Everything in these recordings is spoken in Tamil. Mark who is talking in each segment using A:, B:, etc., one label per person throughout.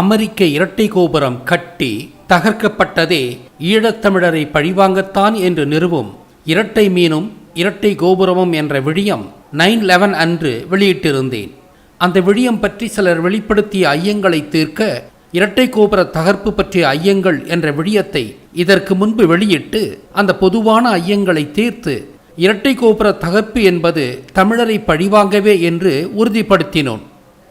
A: அமெரிக்க இரட்டை கோபுரம் கட்டி தகர்க்கப்பட்டதே ஈழத்தமிழரை பழிவாங்கத்தான் என்று நிறுவும் இரட்டை மீனும் இரட்டை கோபுரமும் என்ற விழியம் நைன் லெவன் அன்று வெளியிட்டிருந்தேன். அந்த விழியம் பற்றி சிலர் வெளிப்படுத்திய ஐயங்களை தீர்க்க இரட்டை கோபுர தகர்ப்பு பற்றிய ஐயங்கள் என்ற விழியத்தை இதற்கு முன்பு வெளியிட்டு அந்த பொதுவான ஐயங்களை தீர்த்து இரட்டை கோபுர தகர்ப்பு என்பது தமிழரை பழிவாங்கவே என்று உறுதிப்படுத்தினோம்.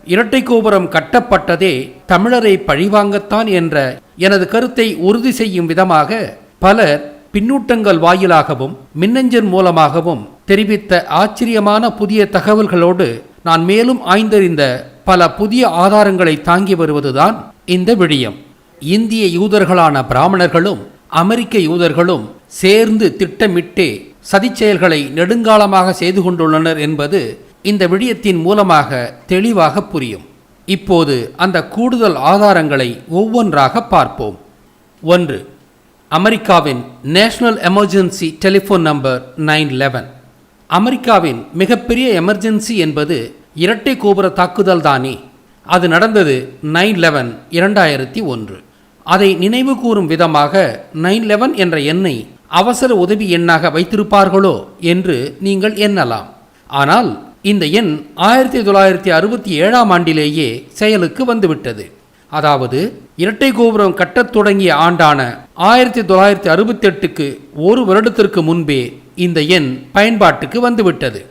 A: இரட்டை கோபுரம் கட்டப்பட்டதே தமிழரை பழிவாங்கத்தான் என்ற எனது கருத்தை உறுதி செய்யும் விதமாக பலர் பின்னூட்டங்கள் வாயிலாகவும் மின்னஞ்சல் மூலமாகவும் தெரிவித்த ஆச்சரியமான புதிய தகவல்களோடு நான் மேலும் ஆய்ந்தறிந்த பல புதிய ஆதாரங்களை தாங்கி வருவதுதான் இந்த விடியம். இந்திய யூதர்களான பிராமணர்களும் அமெரிக்க யூதர்களும் சேர்ந்து திட்டமிட்டே சதிச்செயல்களை நெடுங்காலமாக செய்து கொண்டுள்ளனர் என்பது இந்த விடயத்தின் மூலமாக தெளிவாக புரியும். இப்போது அந்த கூடுதல் ஆதாரங்களை ஒவ்வொன்றாக பார்ப்போம். ஒன்று அமெரிக்காவின் national emergency telephone number nine eleven. அமெரிக்காவின் மிகப்பெரிய எமர்ஜென்சி என்பது இரட்டை கோபுர தாக்குதல் தானே. அது நடந்தது நைன் லெவன் இரண்டாயிரத்தி ஒன்று. அதை நினைவு கூறும் விதமாக நைன் லெவன் என்ற எண்ணை அவசர உதவி எண்ணாக வைத்திருப்பார்களோ என்று நீங்கள் எண்ணலாம். ஆனால் இந்த எண் ஆயிரத்தி தொள்ளாயிரத்தி அறுபத்தி ஏழாம் ஆண்டிலேயே செயலுக்கு வந்துவிட்டது. அதாவது இரட்டை கோபுரம் கட்டத் தொடங்கிய ஆண்டான ஆயிரத்தி தொள்ளாயிரத்தி அறுபத்தெட்டுக்கு ஒரு வருடத்திற்கு முன்பே இந்த எண் பயன்பாட்டுக்கு வந்துவிட்டது.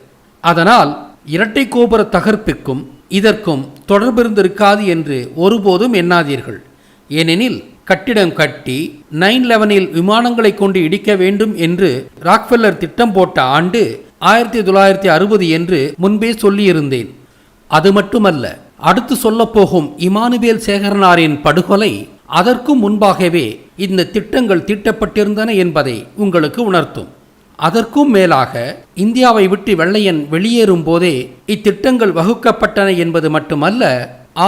A: அதனால் இரட்டை கோபுர தகர்ப்புக்கும் இதற்கும் தொடர்பிருந்திருக்காது என்று ஒருபோதும் எண்ணாதீர்கள். ஏனெனில் கட்டிடம் கட்டி நைன் லெவனில் விமானங்களை கொண்டு இடிக்க வேண்டும் என்று ராக்ஃபெல்லர் திட்டம் போட்ட ஆண்டு ஆயிரத்தி தொள்ளாயிரத்தி அறுபது என்று முன்பே சொல்லியிருந்தேன். அது மட்டுமல்ல அடுத்து சொல்லப்போகும் இமானுவேல் சேகரனாரின் படுகொலை அதற்கும் முன்பாகவே இந்த திட்டங்கள் தீட்டப்பட்டிருந்தன என்பதை உங்களுக்கு உணர்த்தும். அதற்கும் மேலாக இந்தியாவை விட்டு வெள்ளையன் வெளியேறும் போதே இத்திட்டங்கள் வகுக்கப்பட்டன என்பது மட்டுமல்ல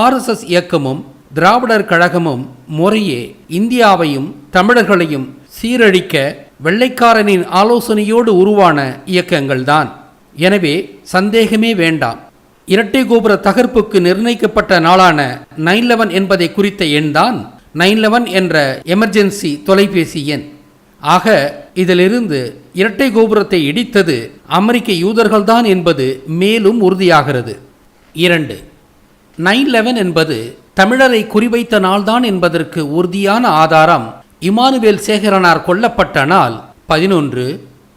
A: ஆர்எஸ்எஸ் இயக்கமும் திராவிடர் கழகமும் முறையே இந்தியாவையும் தமிழர்களையும் சீரழிக்க வெள்ளைக்காரனின் ஆலோசனையோடு உருவான இயக்கங்கள்தான். எனவே சந்தேகமே வேண்டாம். இரட்டை கோபுர தகர்ப்புக்கு நிர்ணயிக்கப்பட்ட நாளான நைன் லெவன் என்பதை குறித்த எண்தான் நைன் லெவன் என்ற எமர்ஜென்சி தொலைபேசி எண். ஆக இதிலிருந்து இரட்டை கோபுரத்தை இடித்தது அமெரிக்க யூதர்கள்தான் என்பது மேலும் உறுதியாகிறது. இரண்டு நைன் லெவன் என்பது தமிழரை குறிவைத்த நாள்தான் என்பதற்கு உறுதியான ஆதாரம் இமானுவேல் சேகரனார் கொல்லப்பட்ட நாள் பதினொன்று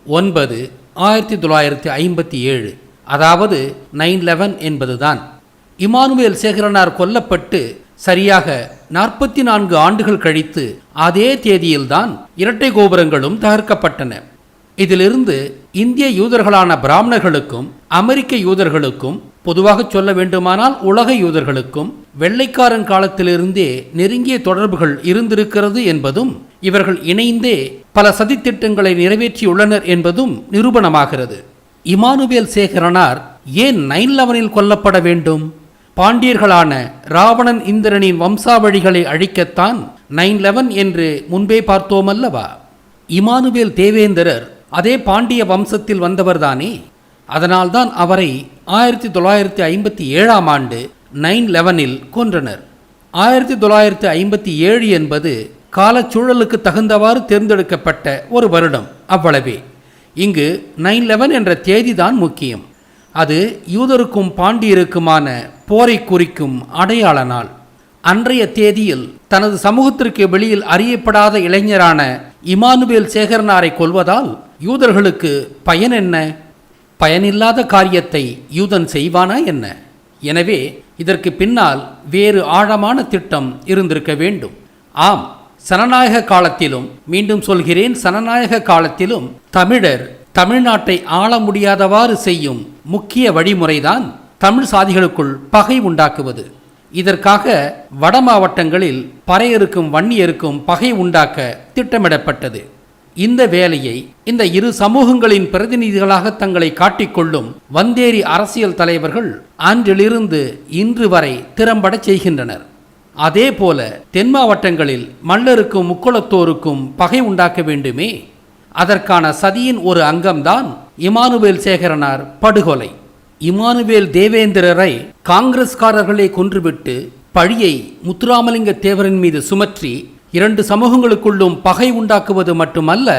A: ஒன்பது ஆயிரத்தி தொள்ளாயிரத்தி ஐம்பத்தி ஏழு. அதாவது நைன் லெவன் என்பதுதான். இமானுவேல் சேகரனார் கொல்லப்பட்டு சரியாக நாற்பத்தி நான்கு ஆண்டுகள் கழித்து அதே தேதியில்தான் இரட்டை கோபுரங்களும் தகர்க்கப்பட்டன. இதிலிருந்து இந்திய யூதர்களான பிராமணர்களுக்கும் அமெரிக்க யூதர்களுக்கும் பொதுவாக சொல்ல வேண்டுமானால் உலக யூதர்களுக்கும் வெள்ளைக்காரன் காலத்திலிருந்தே நெருங்கிய தொடர்புகள் இருந்திருக்கிறது என்பதும் இவர்கள் இணைந்தே பல சதித்திட்டங்களை நிறைவேற்றியுள்ளனர் என்பதும் நிரூபணமாகிறது. இமானுவேல் சேகரனார் ஏன் நைன் லெவனில் கொல்லப்பட வேண்டும்? பாண்டியர்களான ராவணன் இந்திரனின் வம்சாவழிகளை அழிக்கத்தான் நைன் லெவன் என்று முன்பே பார்த்தோமல்லவா? இமானுவேல் தேவேந்திரர் அதே பாண்டிய வம்சத்தில் வந்தவர்தானே? அதனால்தான் அவரை ஆயிரத்தி தொள்ளாயிரத்தி ஐம்பத்தி ஏழாம் ஆண்டு நைன் லெவனில் கொன்றனர். ஆயிரத்தி தொள்ளாயிரத்தி ஐம்பத்தி ஏழு என்பது காலச்சூழலுக்கு தகுந்தவாறு தேர்ந்தெடுக்கப்பட்ட ஒரு வருடம் அவ்வளவே. இங்கு நைன் லெவன் என்ற தேதிதான் முக்கியம். அது யூதருக்கும் பாண்டியருக்குமான போரை குறிக்கும் அடையாள நாள். அன்றைய தேதியில் தனது சமூகத்திற்கு வெளியில் அறியப்படாத இளைஞரான இமானுவேல் சேகரனாரை கொல்வதால் யூதர்களுக்கு பயன் என்ன? பயனில்லாத காரியத்தை யூதன் செய்வானா என்ன? எனவே இதற்கு பின்னால் வேறு ஆழமான திட்டம் இருந்திருக்க வேண்டும். ஆம் சனநாயக காலத்திலும் மீண்டும் சொல்கிறேன் சனநாயக காலத்திலும் தமிழர் தமிழ்நாட்டை ஆள முடியாதவாறு செய்யும் முக்கிய வழிமுறைதான் தமிழ் சாதிகளுக்குள் பகை உண்டாக்குவது. இதற்காக வட மாவட்டங்களில் பறையருக்கும் வன்னியருக்கும் பகை உண்டாக்க திட்டமிடப்பட்டது. இந்த வேலையை இந்த இரு சமூகங்களின் பிரதிநிதிகளாக தங்களை காட்டிக்கொள்ளும் வந்தேரி அரசியல் தலைவர்கள் அன்றிலிருந்து இன்று வரை திறம்பட செய்கின்றனர். அதே போல தென் மாவட்டங்களில் மல்லருக்கும் முக்குளத்தோருக்கும் பகை உண்டாக்க வேண்டுமே. அதற்கான சதியின் ஒரு அங்கம்தான் இமானுவேல் சேகரனார் படுகொலை. இமானுவேல் தேவேந்திரரை காங்கிரஸ்காரர்களே கொன்றுவிட்டு பழியை முத்துராமலிங்க தேவரின் மீது சுமற்றி இரண்டு சமூகங்களுக்குள்ளும் பகை உண்டாக்குவது மட்டுமல்ல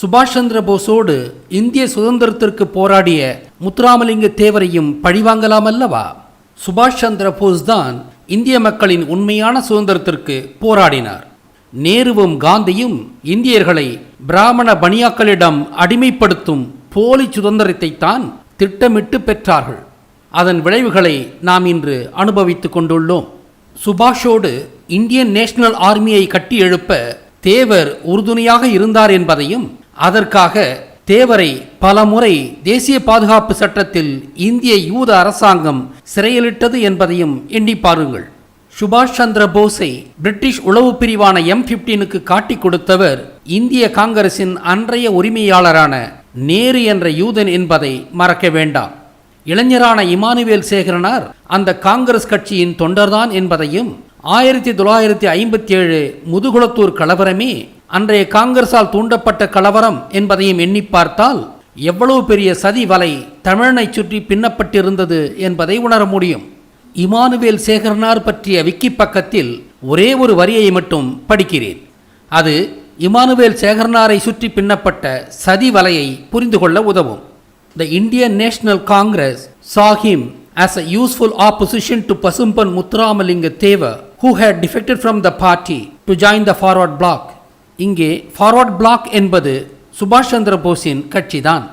A: சுபாஷ் சந்திர போஸோடு இந்திய சுதந்திரத்திற்கு போராடிய முத்துராமலிங்க தேவரையும் பழிவாங்கலாம் அல்லவா சுபாஷ் சந்திர போஸ் தான் இந்திய மக்களின் உண்மையான சுதந்திரத்திற்கு போராடினார். நேருவும் காந்தியும் இந்தியர்களை பிராமண பணியாக்களிடம் அடிமைப்படுத்தும் போலி சுதந்திரத்தை தான் திட்டமிட்டு பெற்றார்கள். அதன் விளைவுகளை நாம் இன்று அனுபவித்துக் கொண்டுள்ளோம். சுபாஷோடு இந்தியன் நேஷனல் ஆர்மியை கட்டி எழுப்ப தேவர் உறுதுணையாக இருந்தார் என்பதையும் அதற்காக தேவரை பலமுறை தேசிய பாதுகாப்பு சட்டத்தில் இந்திய யூத அரசாங்கம் சிறையிலிட்டது என்பதையும் எண்ணி பாருங்கள். சுபாஷ் சந்திர போஸை பிரிட்டிஷ் உளவு பிரிவான எம் பிப்டீனுக்கு காட்டிக் கொடுத்தவர் இந்திய காங்கிரசின் அன்றைய உரிமையாளரான நேரு என்ற யூதன் என்பதை மறக்க வேண்டாம். இளைஞரான இமானுவேல் சேகரனார் அந்த காங்கிரஸ் கட்சியின் தொண்டர்தான் என்பதையும் ஆயிரத்தி தொள்ளாயிரத்தி ஐம்பத்தி ஏழு முதுகுளத்தூர் கலவரமே அன்றைய காங்கிரஸால் தூண்டப்பட்ட கலவரம் என்பதையும் எண்ணி பார்த்தால் எவ்வளவு பெரிய சதி வலை தமிழனை சுற்றி பின்னப்பட்டிருந்தது என்பதை உணர முடியும். இமானுவேல் சேகரனார் பற்றிய விக்கி பக்கத்தில் ஒரே ஒரு வரியை மட்டும் படிக்கிறேன். அது இமானுவேல் சேகரனாரை சுற்றி பின்னப்பட்ட சதி வலையை புரிந்து கொள்ள உதவும். The Indian National Congress saw him as a useful opposition to Pasumpon Muthuramalinga Muthuramalingka who had defected from the party to join the forward bloc இங்கே ஃபார்வர்ட் பிளாக் என்பது சுபாஷ் சந்திர போஸின் கட்சிதான்.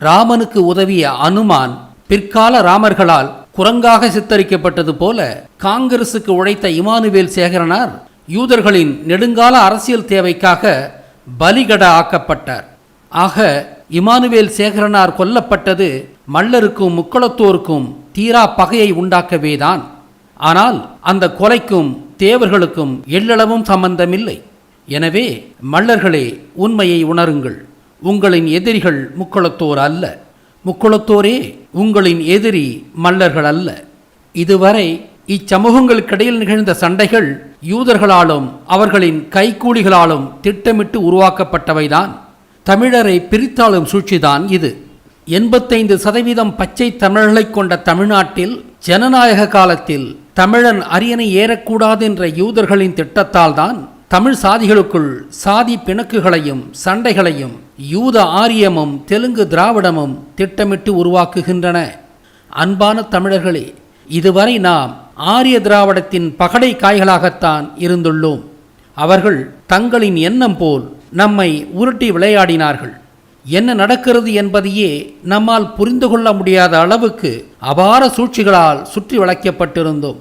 A: ராமனுக்கு உதவிய அனுமான் பிற்கால ராமர்களால் குரங்காக சித்தரிக்கப்பட்டது போல காங்கிரசுக்கு உழைத்த இமானுவேல் சேகரனார் யூதர்களின் நெடுங்கால அரசியல் தேவைக்காக பலிகட ஆக்கப்பட்டார். ஆக இமானுவேல் சேகரனார் கொல்லப்பட்டது மல்லருக்கும் முக்களத்தோருக்கும் தீரா பகையை உண்டாக்கவேதான். ஆனால் அந்த கொலைக்கும் தேவர்களுக்கும் எள்ளளவும் சம்பந்தமில்லை. எனவே மல்லர்களே உண்மையை உணருங்கள். உங்களின் எதிரிகள் முக்குளத்தோர் அல்ல. முக்குளத்தோரே உங்களின் எதிரி மல்லர்கள் அல்ல. இதுவரை இச்சமூகங்களுக்கிடையில் நிகழ்ந்த சண்டைகள் யூதர்களாலும் அவர்களின் கைக்கூலிகளாலும் திட்டமிட்டு உருவாக்கப்பட்டவைதான். தமிழரை பிரித்தாளும் சூழ்ச்சிதான் இது. எண்பத்தைந்து சதவீதம் பச்சை தமிழர்களைக் கொண்ட தமிழ்நாட்டில் ஜனநாயக காலத்தில் தமிழன் அரியணை ஏறக்கூடாது என்ற யூதர்களின் திட்டத்தால் தான் தமிழ் சாதிகளுக்குள் சாதி பிணக்குகளையும் சண்டைகளையும் யூத ஆரியமும் தெலுங்கு திராவிடமும் திட்டமிட்டு உருவாக்குகின்றன. அன்பான தமிழர்களே இதுவரை நாம் ஆரிய திராவிடத்தின் பகடை காய்களாகத்தான் இருந்துள்ளோம். அவர்கள் தங்களின் எண்ணம் போல் நம்மை உருட்டி விளையாடினார்கள். என்ன நடக்கிறது என்பதையே நம்மால் புரிந்து கொள்ள முடியாத அளவுக்கு அபார சூழ்ச்சிகளால் சுற்றி வளைக்கப்பட்டிருந்தோம்.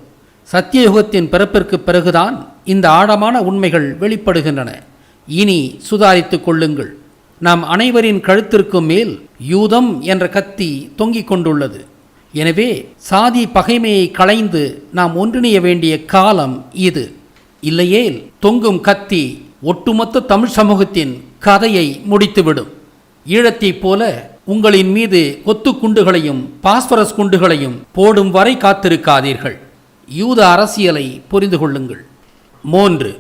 A: சத்தியயுகத்தின் பிறப்பிற்கு பிறகுதான் இந்த ஆழமான உண்மைகள் வெளிப்படுகின்றன. இனி சுதாரித்துக் கொள்ளுங்கள். நாம் அனைவரின் கழுத்திற்கு மேல் யூதம் என்ற கத்தி தொங்கிக் கொண்டுள்ளது. எனவே சாதி பகைமையை களைந்து நாம் ஒன்றிணைய வேண்டிய காலம் இது. இல்லையேல் தொங்கும் கத்தி ஒட்டுமொத்த தமிழ் சமூகத்தின் கதையை முடித்துவிடும். ஈழத்தைப் போல உங்களின் மீது கொத்து குண்டுகளையும் பாஸ்பரஸ் குண்டுகளையும் போடும் வரை காத்திருக்காதீர்கள். யூத அரசியலை புரிந்து கொள்ளுங்கள். மூன்று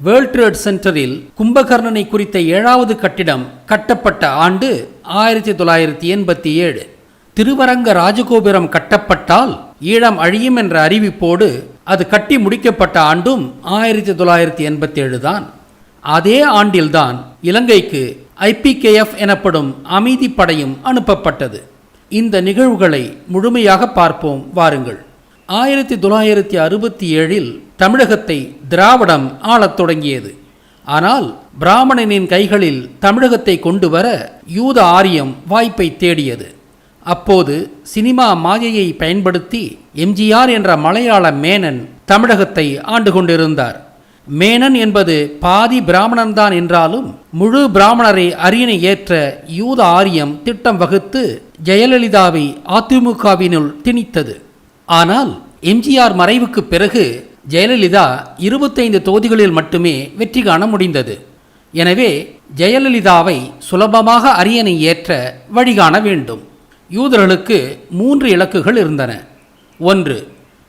A: வேர்ல்ட் ட்ரேட் சென்டரில் கும்பகர்ணனை குறித்த ஏழாவது கட்டிடம் கட்டப்பட்ட ஆண்டு ஆயிரத்தி தொள்ளாயிரத்தி எண்பத்தி ஏழு. திருவரங்க ராஜகோபுரம் கட்டப்பட்டால் ஈழம் அழியும் என்ற அறிவிப்போடு அது கட்டி முடிக்கப்பட்ட ஆண்டும் ஆயிரத்தி தொள்ளாயிரத்தி எண்பத்தி ஏழு தான். அதே ஆண்டில்தான் இலங்கைக்கு ஐபிகேஎஃப் எனப்படும் அமைதி படையும் அனுப்பப்பட்டது. இந்த நிகழ்வுகளை முழுமையாக பார்ப்போம் வாருங்கள். ஆயிரத்தி தொள்ளாயிரத்தி அறுபத்தி ஏழில் தமிழகத்தை திராவிடம் ஆளத் தொடங்கியது. ஆனால் பிராமணனின் கைகளில் தமிழகத்தை கொண்டு வர யூத ஆரியம் வாய்ப்பை தேடியது. அப்போது சினிமா மாயையை பயன்படுத்தி எம்ஜிஆர் என்ற மலையாள மேனன் தமிழகத்தை ஆண்டு கொண்டிருந்தார். மேனன் என்பது பாதி பிராமணன்தான் என்றாலும் முழு பிராமணரை அரியணை ஏற்ற யூத ஆரியம் திட்டம் வகுத்து ஜெயலலிதாவை அதிமுகவினுள் திணித்தது. ஆனால் எம்ஜிஆர் மறைவுக்கு பிறகு ஜெயலலிதா இருபத்தைந்து தொகுதிகளில் மட்டுமே வெற்றி காண முடிந்தது. எனவே ஜெயலலிதாவை சுலபமாக அரியணை ஏற்ற வழிகாண வேண்டும். யூதர்களுக்கு மூன்று இலக்குகள் இருந்தன. ஒன்று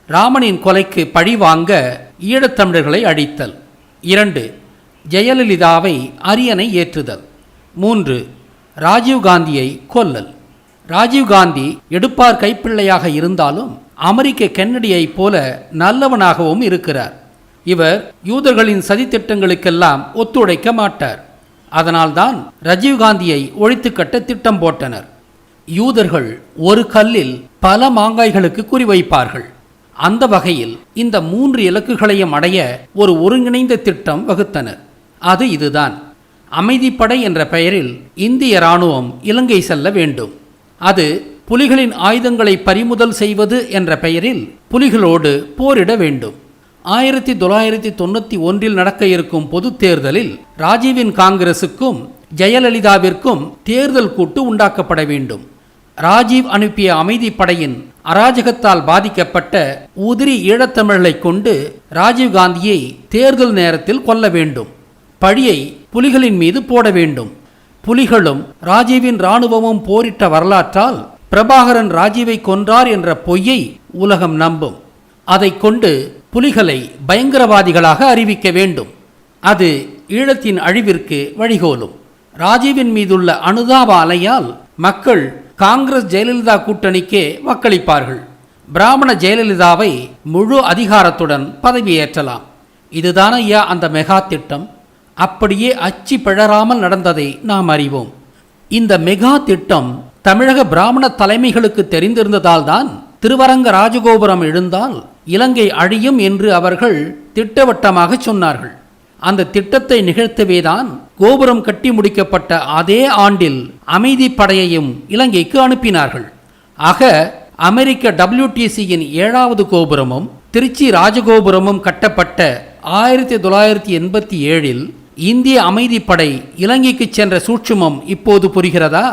A: ராமனின் கொலைக்கு பழி வாங்க ஈழத்தமிழர்களை அழித்தல் இரண்டு ஜெயலலிதாவை அரியணை ஏற்றுதல். மூன்று ராஜீவ்காந்தியை கொல்லல். ராஜீவ்காந்தி எடுப்பார் கைப்பிள்ளையாக இருந்தாலும் அமெரிக்க கென்னடியைப் போல நல்லவனாகவும் இருக்கிறார். இவர் யூதர்களின் சதித்திட்டங்களுக்கெல்லாம் ஒத்துழைக்க மாட்டார். அதனால்தான் ரஜீவ்காந்தியை ஒழித்து கட்ட திட்டம் போட்டனர். யூதர்கள் ஒரு கல்லில் பல மாங்காய்களுக்கு குறிவைப்பார்கள் அந்த வகையில் இந்த மூன்று இலக்குகளையும் அடைய ஒரு ஒருங்கிணைந்த திட்டம் வகுத்தனர். அது இதுதான். அமைதிப்படை என்ற பெயரில் இந்திய இராணுவம் இலங்கை செல்ல வேண்டும். அது புலிகளின் ஆயுதங்களை பறிமுதல் செய்வது என்ற பெயரில் புலிகளோடு போரிட வேண்டும். ஆயிரத்தி தொள்ளாயிரத்தி தொண்ணூற்றி ஒன்றில் நடக்க இருக்கும் பொதுத் தேர்தலில் ராஜீவின் காங்கிரசுக்கும் ஜெயலலிதாவிற்கும் தேர்தல் கூட்டு உண்டாக்கப்பட வேண்டும். ராஜீவ் அனுப்பிய அமைதிப்படையின் அராஜகத்தால் பாதிக்கப்பட்ட உதிரி ஈழத்தமிழர்களை கொண்டு ராஜீவ்காந்தியை தேர்தல் நேரத்தில் கொல்ல வேண்டும். பழியை புலிகளின் மீது போட வேண்டும். புலிகளும் ராஜீவின் இராணுவமும் போரிட்ட வரலாற்றால் பிரபாகரன் ராஜீவை கொன்றார் என்ற பொய்யை உலகம் நம்பும். அதை கொண்டு புலிகளை பயங்கரவாதிகளாக அறிவிக்க வேண்டும். அது ஈழத்தின் அழிவிற்கு வழிகோலும். ராஜீவின் மீதுள்ள அனுதாப அலையால் மக்கள் காங்கிரஸ் ஜெயலலிதா கூட்டணிக்கே வாக்களிப்பார்கள். பிராமண ஜெயலலிதாவை முழு அதிகாரத்துடன் பதவியேற்றலாம். இதுதான ஐயா அந்த மெகா திட்டம்? அப்படியே அச்சி பிழறாமல் நடந்ததை நாம் அறிவோம். இந்த மெகா திட்டம் தமிழக பிராமண தலைமைகளுக்கு தெரிந்திருந்ததால்தான் திருவரங்க ராஜகோபுரம் எழுந்தால் இலங்கை அழியும் என்று அவர்கள் திட்டவட்டமாக சொன்னார்கள். அந்த திட்டத்தை நிகழ்த்தவேதான் கோபுரம் கட்டி முடிக்கப்பட்ட அதே ஆண்டில் அமைதி படையையும் இலங்கைக்கு அனுப்பினார்கள். ஆக அமெரிக்க டபிள்யூடிசியின் ஏழாவது கோபுரமும் திருச்சி ராஜகோபுரமும் கட்டப்பட்ட ஆயிரத்தி தொள்ளாயிரத்தி எண்பத்தி ஏழில் இந்திய அமைதிப்படை இலங்கைக்கு சென்ற சூட்சுமம் இப்போது புரிகிறதா?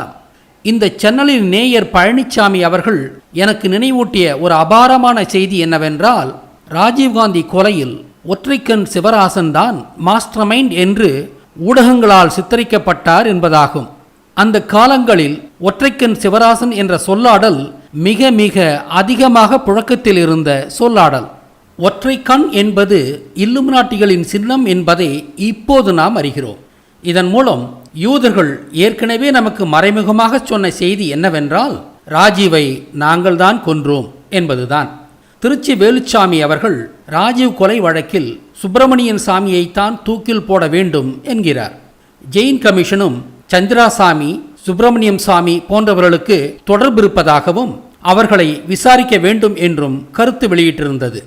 A: இந்த சேனலின் நேயர் பழனிசாமி அவர்கள் எனக்கு நினைவூட்டிய ஒரு அபாரமான செய்தி என்னவென்றால் ராஜீவ்காந்தி கொலையில் ஒற்றைக்கண் சிவராசன் தான் மாஸ்டர் மைண்ட் என்று ஊடகங்களால் சித்தரிக்கப்பட்டார் என்பதாகும். அந்த காலங்களில் ஒற்றைக்கண் சிவராசன் என்ற சொல்லாடல் மிக மிக அதிகமாக புழக்கத்தில் இருந்த சொல்லாடல். ஒற்றைக்கண் என்பது இல்லுமினாட்டிகளின் சின்னம் என்பதை இப்போது நாம் அறிகிறோம். இதன் மூலம் யூதர்கள் ஏற்கனவே நமக்கு மறைமுகமாக சொன்ன செய்தி என்னவென்றால் ராஜீவை நாங்கள்தான் கொன்றோம் என்பதுதான். திருச்சி வேலுச்சாமி அவர்கள் ராஜீவ் கொலை வழக்கில் சுப்பிரமணியன் சாமியைத்தான் தூக்கில் போட வேண்டும் என்கிறார். ஜெயின் கமிஷனும் சந்திராசாமி சுப்பிரமணியம் சாமி போன்றவர்களுக்கு தொடர்பு இருப்பதாகவும் அவர்களை விசாரிக்க வேண்டும் என்றும் கருத்து வெளியிட்டிருந்தது.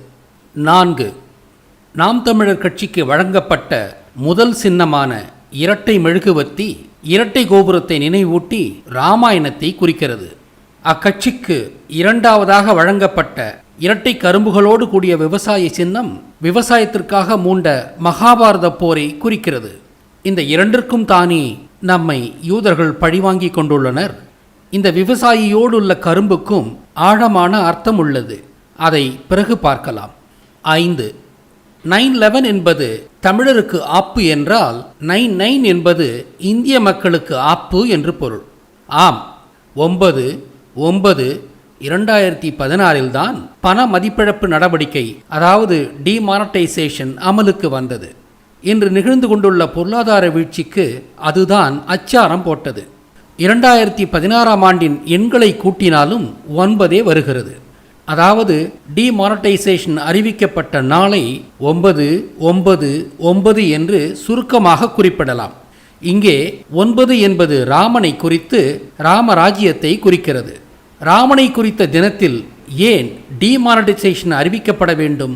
A: நான்கு. நாம் தமிழர் கட்சிக்கு வழங்கப்பட்ட முதல் சின்னமான இரட்டை மெழுகுவர்த்தி இரட்டை கோபுரத்தை நினைவூட்டி ராமாயணத்தை குறிக்கிறது. அக்கட்சிக்கு இரண்டாவதாக வழங்கப்பட்ட இரட்டை கரும்புகளோடு கூடிய விவசாய சின்னம் விவசாயத்திற்காக மூண்ட மகாபாரத போரை குறிக்கிறது. இந்த இரண்டிற்கும் தானே நம்மை யூதர்கள் பழிவாங்கி கொண்டுள்ளனர். இந்த விவசாயியோடு உள்ள கரும்புக்கும் ஆழமான அர்த்தம் உள்ளது. அதை பிறகு பார்க்கலாம். ஐந்து. நைன் லெவன் என்பது தமிழருக்கு ஆப்பு என்றால் நைன் நைன் என்பது இந்திய மக்களுக்கு ஆப்பு என்று பொருள். ஆம். ஒன்பது ஒன்பது இரண்டாயிரத்தி பதினாறில்தான் பண மதிப்பிழப்பு நடவடிக்கை அதாவது டிமானடைசேஷன் அமலுக்கு வந்தது. இன்று நிகழ்ந்து கொண்டுள்ள பொருளாதார வீழ்ச்சிக்கு அதுதான் அச்சாரம் போட்டது. இரண்டாயிரத்தி பதினாறாம் ஆண்டின் எண்களை கூட்டினாலும் ஒன்பதே வருகிறது. அதாவது டிமானடைசேஷன் அறிவிக்கப்பட்ட நாளை ஒன்பது ஒன்பது ஒன்பது என்று சுருக்கமாக குறிப்பிடலாம். இங்கே ஒன்பது என்பது ராமனை குறித்து ராமராஜ்யத்தை குறிக்கிறது. ராமனை குறித்த தினத்தில் ஏன் டிமானடைசேஷன் அறிவிக்கப்பட வேண்டும்?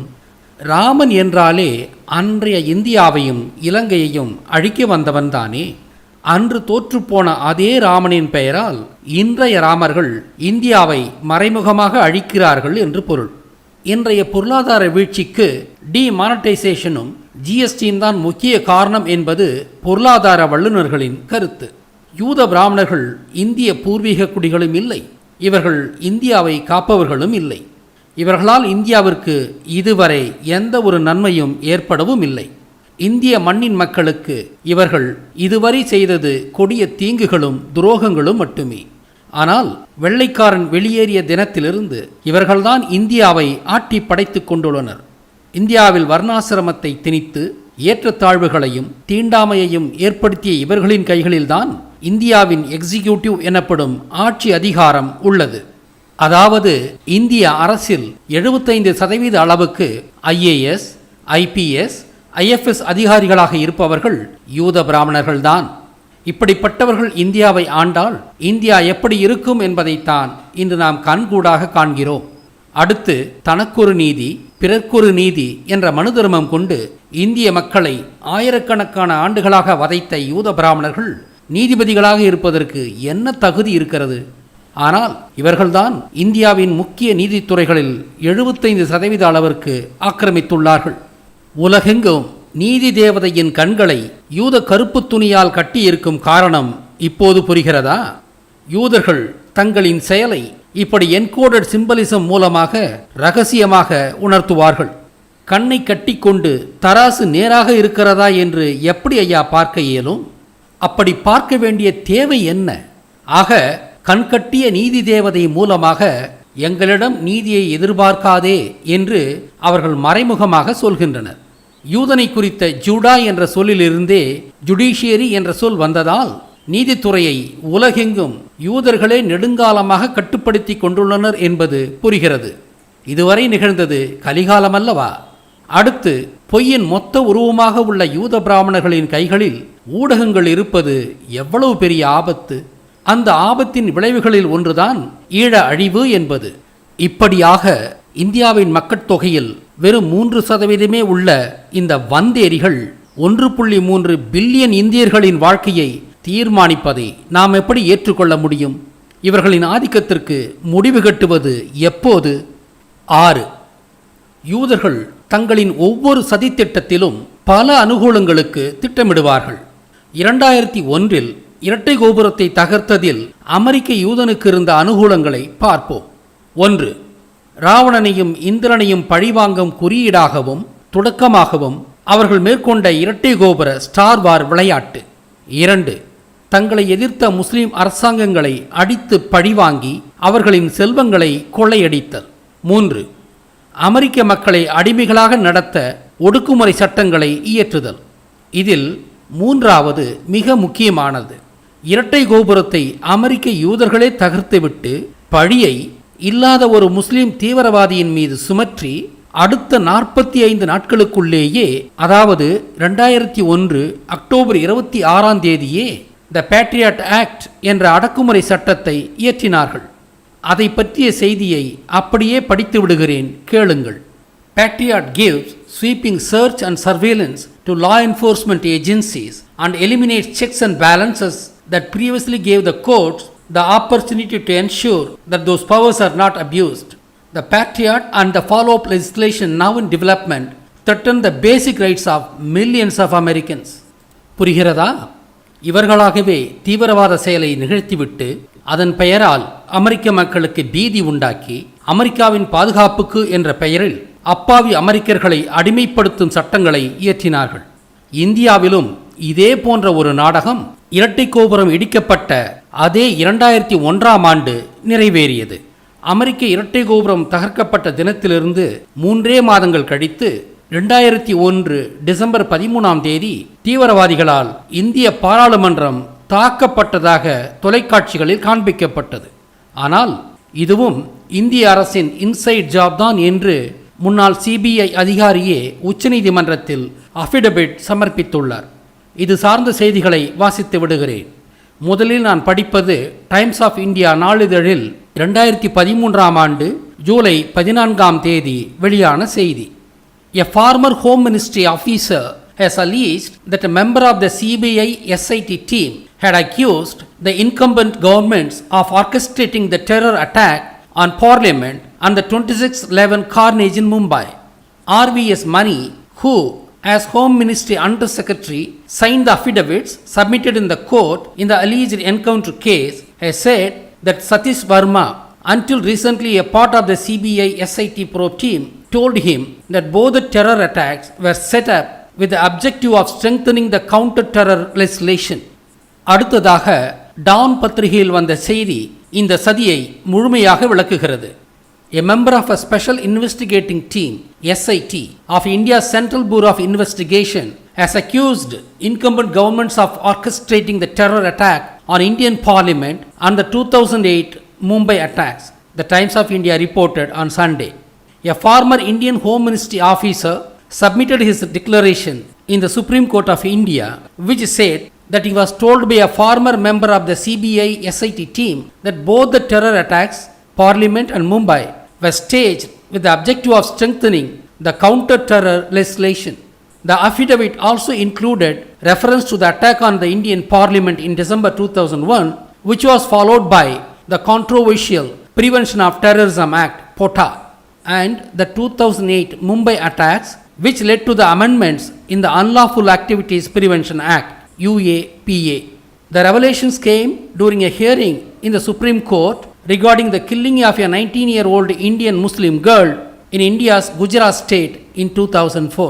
A: ராமன் என்றாலே அன்றைய இந்தியாவையும் இலங்கையையும் அழிக்க வந்தவன்தானே? அன்று தோற்றுப்போன அதே ராமனின் பெயரால் இன்றைய ராமர்கள் இந்தியாவை மறைமுகமாக அழிக்கிறார்கள் என்று பொருள். இன்றைய பொருளாதார வீழ்ச்சிக்கு டிமானடைசேஷனும் ஜிஎஸ்டியும் தான் முக்கிய காரணம் என்பது பொருளாதார வல்லுநர்களின் கருத்து. யூத பிராமணர்கள் இந்திய பூர்வீக குடிகளும் இல்லை இவர்கள் இந்தியாவை காப்பவர்களும் இல்லை. இவர்களால் இந்தியாவிற்கு இதுவரை எந்த ஒரு நன்மையும் ஏற்படவும் இல்லை. இந்திய மண்ணின் மக்களுக்கு இவர்கள் இதுவரை செய்தது கொடிய தீங்குகளும் துரோகங்களும் மட்டுமே. ஆனால் வெள்ளைக்காரன் வெளியேறிய தினத்திலிருந்து இவர்கள்தான் இந்தியாவை ஆட்டி படைத்துக் கொண்டுள்ளனர். இந்தியாவில் வர்ணாசிரமத்தை திணித்து ஏற்றத்தாழ்வுகளையும் தீண்டாமையையும் ஏற்படுத்திய இவர்களின் கைகளில்தான் இந்தியாவின் எக்ஸிகியூட்டிவ் எனப்படும் ஆட்சி அதிகாரம் உள்ளது. அதாவது இந்திய அரசில் 75% சதவீத அளவுக்கு ஐஏஎஸ் ஐபிஎஸ் ஐஎஃப்எஸ் அதிகாரிகளாக இருப்பவர்கள் யூத பிராமணர்கள்தான். இப்படிப்பட்டவர்கள் இந்தியாவை ஆண்டால் இந்தியா எப்படி இருக்கும் என்பதைத்தான் இன்று நாம் கண்கூடாக காண்கிறோம். அடுத்து தனக்கொரு நீதி பிறர்க்கொரு நீதி என்ற மனு தர்மம் கொண்டு இந்திய மக்களை ஆயிரக்கணக்கான ஆண்டுகளாக வதைத்த யூத பிராமணர்கள் நீதிபதிகளாக இருப்பதற்கு என்ன தகுதி இருக்கிறது? ஆனால் இவர்கள்தான் இந்தியாவின் முக்கிய நீதித்துறைகளில் 75% சதவீத அளவிற்கு ஆக்கிரமித்துள்ளார்கள். உலகெங்கும் நீதி தேவதையின் கண்களை யூத கருப்பு துணியால் கட்டியிருக்கும் காரணம் இப்போது புரிகிறதா? யூதர்கள் தங்களின் செயலை இப்படி என்கோடட் சிம்பலிசம் மூலமாக ரகசியமாக உணர்த்துவார்கள். கண்ணை கட்டிக்கொண்டு தராசு நேராக இருக்கிறதா என்று எப்படி ஐயா பார்க்க இயலும்? அப்படி பார்க்க வேண்டிய தேவை என்ன? ஆக கண்கட்டிய நீதி தேவதை மூலமாக எங்களிடம் நீதியை எதிர்பார்க்காதே என்று அவர்கள் மறைமுகமாக சொல்கின்றனர். யூதனை குறித்த ஜூடா என்ற சொல்லிலிருந்தே ஜுடிஷியரி என்ற சொல் வந்ததால் நீதித்துறையை உலகெங்கும் யூதர்களே நெடுங்காலமாக கட்டுப்படுத்தி கொண்டுள்ளனர் என்பது புரிகிறது. இதுவரை நிகழ்ந்தது கலிகாலமல்லவா? அடுத்து பொய்யின் மொத்த உருவமாக உள்ள யூத பிராமணர்களின் கைகளில் ஊடகங்கள் இருப்பது எவ்வளவு பெரிய ஆபத்து? அந்த ஆபத்தின் விளைவுகளில் ஒன்றுதான் ஈழ அழிவு என்பது. இப்படியாக இந்தியாவின் மக்கட்தொகையில் வெறும் மூன்று சதவீதமே உள்ள இந்த வந்தேரிகள் ஒன்று புள்ளி மூன்று பில்லியன் இந்தியர்களின் வாழ்க்கையை தீர்மானிப்பதை நாம் எப்படி ஏற்றுக்கொள்ள முடியும்? இவர்களின் ஆதிக்கத்திற்கு முடிவு கட்டுவது எப்போது? ஆறு. யூதர்கள் தங்களின் ஒவ்வொரு சதித்திட்டத்திலும் பல அனுகூலங்களுக்கு திட்டமிடுவார்கள். இரண்டாயிரத்தி ஒன்றில் இரட்டை கோபுரத்தை தகர்த்ததில் அமெரிக்க யூதனுக்கு இருந்த அனுகூலங்களை பார்ப்போம். ஒன்று. ராவணனையும் இந்திரனையும் பழிவாங்கும் குறியீடாகவும் தொடக்கமாகவும் அவர்கள் மேற்கொண்ட இரட்டை கோபுர ஸ்டார் வார் விளையாட்டு. இரண்டு தங்களை எதிர்த்த முஸ்லிம் அரசாங்கங்களை அடித்து பழிவாங்கி அவர்களின் செல்வங்களை கொள்ளையடித்தல். மூன்று அமெரிக்க மக்களை அடிமைகளாக நடத்த ஒடுக்குமுறை சட்டங்களை இயற்றுதல். இதில் மூன்றாவது மிக முக்கியமானது. இரட்டை கோபுரத்தை அமெரிக்க யூதர்களே தகர்த்துவிட்டு பழியை இல்லாத ஒரு முஸ்லீம் தீவிரவாதியின் மீது சுமற்றி அடுத்த நாற்பத்தி ஐந்து நாட்களுக்குள்ளேயே அதாவது ரெண்டாயிரத்தி ஒன்று அக்டோபர் இருபத்தி ஆறாம் தேதியே த பேட்ரியாட் ஆக்ட் என்ற அடக்குமுறை சட்டத்தை இயற்றினார்கள். அதை பற்றிய செய்தியை அப்படியே படித்து விடுகிறேன் கேளுங்கள். Patriot gives sweeping search and surveillance to law enforcement agencies and eliminates checks and balances that previously gave the courts the opportunity to ensure that those powers are not abused. The Patriot and the follow up legislation now in development threaten the basic rights of millions of Americans. புரிகிறதா இவர்களாகவே தீவிரவாத செயலை நிகழ்த்திவிட்டு அதன் பெயரால் அமெரிக்க மக்களுக்கு பீதி உண்டாக்கி அமெரிக்காவின் பாதுகாப்புக்கு என்ற பெயரில் அப்பாவி அமெரிக்கர்களை அடிமைப்படுத்தும் சட்டங்களை இயற்றினார்கள் இந்தியாவிலும் இதே போன்ற ஒரு நாடகம் இரட்டை கோபுரம் இடிக்கப்பட்ட அதே இரண்டாயிரத்தி ஒன்றாம் ஆண்டு நிறைவேறியது. அமெரிக்க இரட்டை கோபுரம் தகர்க்கப்பட்ட தினத்திலிருந்து மூன்றே மாதங்கள் கழித்து ரெண்டாயிரத்தி ஒன்று டிசம்பர் பதிமூணாம் தேதி தீவிரவாதிகளால் இந்திய பாராளுமன்றம் தாக்கப்பட்டதாக தொலைக்காட்சிகளில் காண்பிக்கப்பட்டது. ஆனால் இதுவும் இந்திய அரசின் இன்சைட் ஜாப் தான் என்று முன்னாள் சிபிஐ அதிகாரியே உச்சநீதிமன்றத்தில் அஃபிடபிட் சமர்ப்பித்துள்ளார். இது சார்ந்த செய்திகளை வாசித்து விடுகிறேன். முதலில் நான் படிப்பது டைம்ஸ் ஆஃப் இந்தியா நாளிதழில் ரெண்டாயிரத்தி பதிமூன்றாம் ஆண்டு ஜூலை பதினான்காம் தேதி வெளியான செய்தி a former home ministry officer has alleged that member of the CBI SIT team had accused the incumbent governments of orchestrating the terror attack on parliament and the twenty six eleven carnage in Mumbai RVS Mani who as Home Ministry Under Secretary, signed the affidavits submitted in the court in the alleged encounter case, has said that Satish Verma, until recently a part of the CBI SIT probe team, told him that both the terror attacks were set up with the objective of strengthening the counter terror legislation. அடுத்ததாக டான் பத்திரிகையில் வந்த செய்தி இந்த சதியை முழுமையாக விளக்குகிறது A member of a special investigating team, SIT, of India's Central Bureau of Investigation has accused incumbent governments of orchestrating the terror attack on Indian Parliament and the 2008 Mumbai attacks. the Times of India reported on Sunday. A former Indian Home Ministry officer submitted his declaration in the Supreme Court of India, which said that he was told by a former member of the CBI SIT team that both the terror attacks, Parliament and Mumbai, were staged with the objective of strengthening the counter terror legislation. The affidavit also included reference to the attack on the Indian Parliament in December 2001, which was followed by the controversial Prevention of Terrorism Act, POTA, and the 2008 Mumbai attacks, which led to the amendments in the Unlawful Activities Prevention Act, UAPA. The revelations came during a hearing in the Supreme Court regarding the killing of a 19 year old Indian Muslim girl in India's Gujarat state in 2004.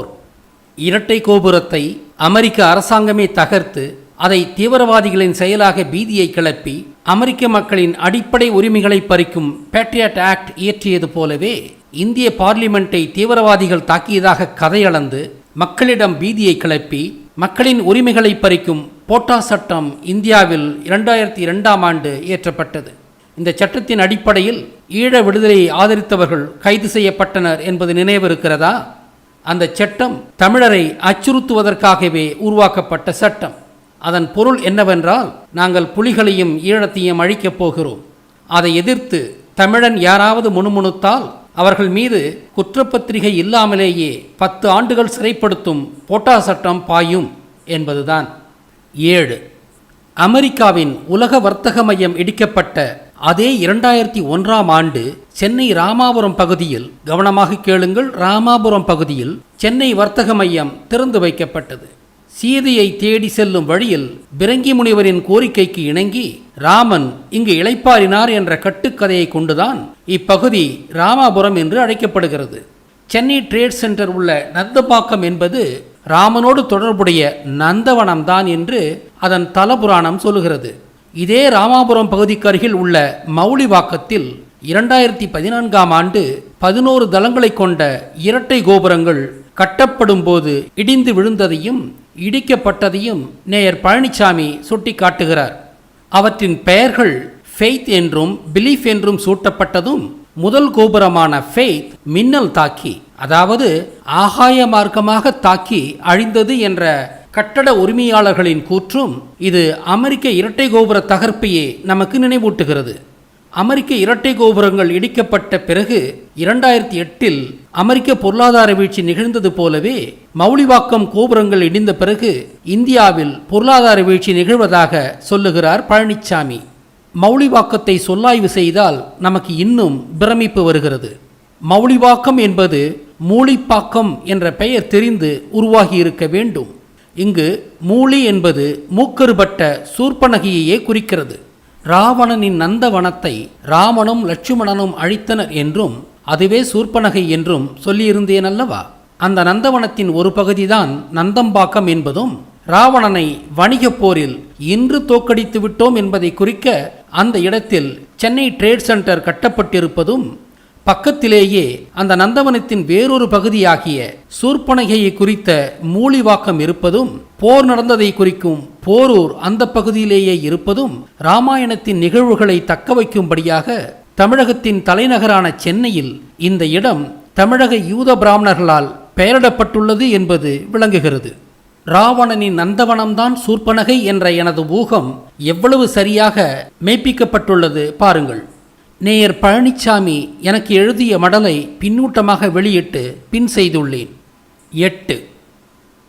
A: இரட்டை கோபுரத்தை அமெரிக்க அரசாங்கமே தகர்த்து அதை தீவிரவாதிகளின் செயலாக பீதியை கிளப்பி அமெரிக்க மக்களின் அடிப்படை உரிமைகளை பறிக்கும் பேட்ரியாட் ஆக்ட் இயற்றியது போலவே இந்திய பார்லிமெண்ட்டை தீவிரவாதிகள் தாக்கியதாக கதையளந்து மக்களிடம் பீதியை கிளப்பி மக்களின் உரிமைகளை பறிக்கும் போட்டா சட்டம் இந்தியாவில் இரண்டாயிரத்தி இரண்டாம் ஆண்டு இயற்றப்பட்டது இந்த சட்டத்தின் அடிப்படையில் ஈழ விடுதலையை ஆதரித்தவர்கள் கைது செய்யப்பட்டனர் என்பது நினைவிருக்கிறதா? அந்த சட்டம் தமிழரை அச்சுறுத்துவதற்காகவே உருவாக்கப்பட்ட சட்டம். அதன் பொருள் என்னவென்றால் நாங்கள் புலிகளையும் ஈழத்தையும் அழிக்கப் போகிறோம். அதை எதிர்த்து தமிழன் யாராவது முணுமுணுத்தால் அவர்கள் மீது குற்றப்பத்திரிகை இல்லாமலேயே பத்து ஆண்டுகள் சிறைப்படுத்தும் போட்டா சட்டம் பாயும் என்பதுதான். ஏழு. அமெரிக்காவின் உலக வர்த்தக மையம் இடிக்கப்பட்ட அதே இரண்டாயிரத்தி ஒன்றாம் ஆண்டு சென்னை ராமாபுரம் பகுதியில் கவனமாக கேளுங்கள் ராமாபுரம் பகுதியில் சென்னை வர்த்தக மையம் திறந்து வைக்கப்பட்டது. சீதையை தேடி செல்லும் வழியில் பிரங்கி முனிவரின் கோரிக்கைக்கு இணங்கி ராமன் இங்கு இளைப்பாறினார் என்ற கட்டுக்கதையை கொண்டுதான் இப்பகுதி ராமாபுரம் என்று அழைக்கப்படுகிறது. சென்னை ட்ரேட் சென்டர் உள்ள நந்தபாக்கம் என்பது ராமனோடு தொடர்புடைய நந்தவனம்தான் என்று அதன் தலபுராணம் சொல்லுகிறது. இதே ராமாபுரம் பகுதிக்கு அருகில் உள்ள மௌலிவாக்கத்தில் இரண்டாயிரத்தி பதினான்காம் ஆண்டு பதினோரு தளங்களை கொண்ட இரட்டை கோபுரங்கள் கட்டப்படும் போது இடிந்து விழுந்ததையும் இடிக்கப்பட்டதையும் நேயர் பழனிசாமி சுட்டிக்காட்டுகிறார். அவற்றின் பெயர்கள் ஃபெய்த் என்றும் பிலீஃப் என்றும் சூட்டப்பட்டதும் முதல் கோபுரமான ஃபெய்த் மின்னல் தாக்கி அதாவது ஆகாய மார்க்கமாக தாக்கி அழிந்தது என்ற கட்டட உரிமையாளர்களின் கூற்றும் இது அமெரிக்க இரட்டை கோபுர தகர்ப்பையே நமக்கு நினைவூட்டுகிறது. அமெரிக்க இரட்டை கோபுரங்கள் இடிக்கப்பட்ட பிறகு இரண்டாயிரத்தி எட்டில் அமெரிக்க பொருளாதார வீழ்ச்சி நிகழ்ந்தது போலவே மௌலிவாக்கம் கோபுரங்கள் இடிந்த பிறகு இந்தியாவில் பொருளாதார வீழ்ச்சி நிகழ்வதாக சொல்லுகிறார் பழனிசாமி மௌலிவாக்கத்தை சொல்லாய்வு செய்தால் நமக்கு இன்னும் பிரமிப்பு வருகிறது. மௌலிவாக்கம் என்பது மூலிப்பாக்கம் என்ற பெயர் தெரிந்து உருவாகி இருக்க வேண்டும். இங்கு மூலி என்பது மூக்கறுபட்ட சூர்பனகியையே குறிக்கிறது. ராவணனின் நந்தவனத்தை ராமனும் லட்சுமணனும் அழித்தனர் என்றும் அதுவே சூர்பனகை என்றும் சொல்லியிருந்தேன் அல்லவா? அந்த நந்தவனத்தின் ஒரு பகுதிதான் நந்தம்பாக்கம் என்பதும் ராவணனை வணிகப் போரில் இன்று தோக்கடித்து விட்டோம் என்பதை குறிக்க அந்த இடத்தில் சென்னை ட்ரேட் சென்டர் கட்டப்பட்டிருப்பதும் பக்கத்திலேயே அந்த நந்தவனத்தின் வேறொரு பகுதியாகிய சூர்பனகையை குறித்த மூலிவாக்கம் இருப்பதும் போர் நடந்ததை குறிக்கும் போரூர் அந்த பகுதியிலேயே இருப்பதும் ராமாயணத்தின் நிகழ்வுகளை தக்க வைக்கும்படியாக தமிழகத்தின் தலைநகரான சென்னையில் இந்த இடம் தமிழக யூத பிராமணர்களால் பெயரிடப்பட்டுள்ளது என்பது விளங்குகிறது. ராவணனின் நந்தவனம்தான் சூர்பனகை என்ற எனது ஊகம் எவ்வளவு சரியாக மெய்ப்பிக்கப்பட்டுள்ளது பாருங்கள். நேயர் பழனிசாமி எனக்கு எழுதிய மடலை பின்னூட்டமாக வெளியிட்டு பின் செய்துள்ளேன். எட்டு.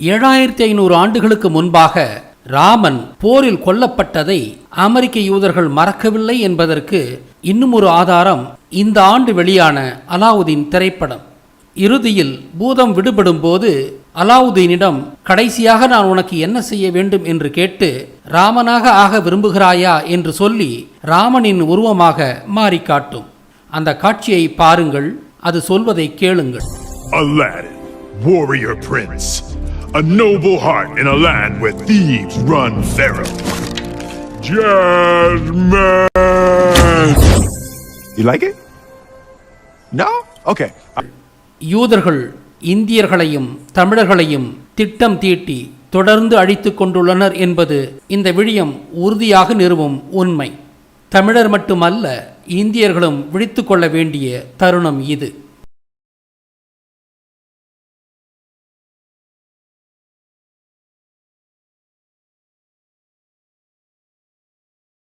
A: ஏழாயிரத்தி ஐநூறு ஆண்டுகளுக்கு முன்பாக ராமன் போரில் கொல்லப்பட்டதை அமெரிக்க யூதர்கள் மறக்கவில்லை என்பதற்கு இன்னும் ஒரு ஆதாரம் இந்த ஆண்டு வெளியான அலாவுதீன் திரைப்படம். இறுதியில் பூதம் விடுபடும் போது அலாவுதீனிடம் கடைசியாக நான் உனக்கு என்ன செய்ய வேண்டும் என்று கேட்டு ராமனாக ஆக விரும்புகிறாயா என்று சொல்லி ராமனின் உருவமாக மாறி காட்டும் அந்த காட்சியை பாருங்கள் அது சொல்வதை கேளுங்கள்
B: Aladdin, warrior prince. A noble heart in a land where thieves run feral. Jasmine!
C: You like it? No? Okay.
A: யூதர்கள் இந்தியர்களையும் தமிழர்களையும் திட்டம் தீட்டி தொடர்ந்து அழித்து கொண்டுள்ளனர் என்பது இந்த விழியம் உறுதியாக நிறுவும் உண்மை. தமிழர் மட்டுமல்ல இந்தியர்களும் விழித்து கொள்ள வேண்டிய தருணம் இது.